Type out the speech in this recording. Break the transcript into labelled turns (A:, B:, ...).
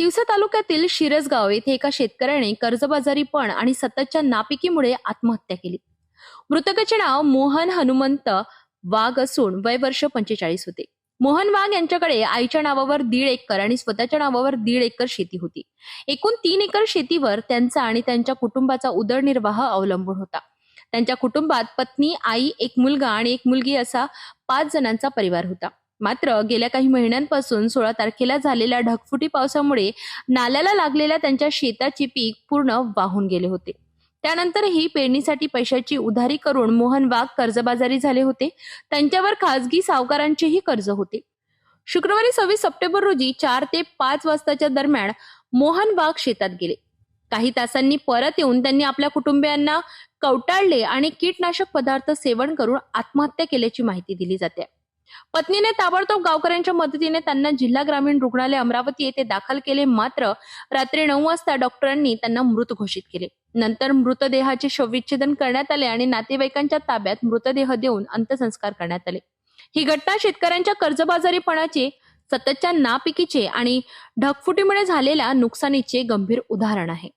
A: तिवसा तालुक्यातील शिरसगाव येथे एका शेतकऱ्याने कर्जबाजारीपण आणि सततच्या नापिकीमुळे आत्महत्या केली. मृतकाचे नाव मोहन हनुमंत वाघ असून वय वर्ष पंचेचाळीस होते. मोहन वाघ यांच्याकडे आईच्या नावावर दीड एकर आणि स्वतःच्या नावावर दीड एकर शेती होती. एकूण तीन एकर शेतीवर त्यांचा आणि त्यांच्या कुटुंबाचा उदरनिर्वाह अवलंबून होता. त्यांच्या कुटुंबात पत्नी आई एक मुलगा आणि एक मुलगी असा पाच जणांचा परिवार होता. मात्र गेल्या काही महिन्यांपासून सोळा तारखेला झालेल्या ढगफुटी पावसामुळे नाल्याला लागलेल्या त्यांच्या शेताचे पीक पूर्ण वाहून गेले होते. त्यानंतरही पेरणीसाठी पैशाची उधारी करून मोहन वाघ कर्जबाजारी झाले होते. त्यांच्यावर खासगी सावकारांचेही कर्ज होते. शुक्रवारी सव्वीस सप्टेंबर रोजी चार ते पाच वाजताच्या दरम्यान मोहन वाघ शेतात गेले. काही तासांनी परत येऊन त्यांनी आपल्या कुटुंबियांना कवटाळले आणि कीटनाशक पदार्थ सेवन करून आत्महत्या केल्याची माहिती दिली जाते. पत्नीने ताबडतोब गावकऱ्यांच्या मदतीने त्यांना जिल्हा ग्रामीण रुग्णालय अमरावती येथे दाखल केले. मात्र रात्री नऊ वाजता डॉक्टरांनी त्यांना मृत घोषित केले. नंतर मृतदेहाचे शवविच्छेदन करण्यात आले आणि नातेवाईकांच्या ताब्यात मृतदेह देऊन अंत्यसंस्कार करण्यात आले. ही घटना शेतकऱ्यांच्या कर्जबाजारीपणाचे सततच्या नापिकीचे आणि ढगफुटीमुळे झालेल्या नुकसानीचे गंभीर उदाहरण आहे.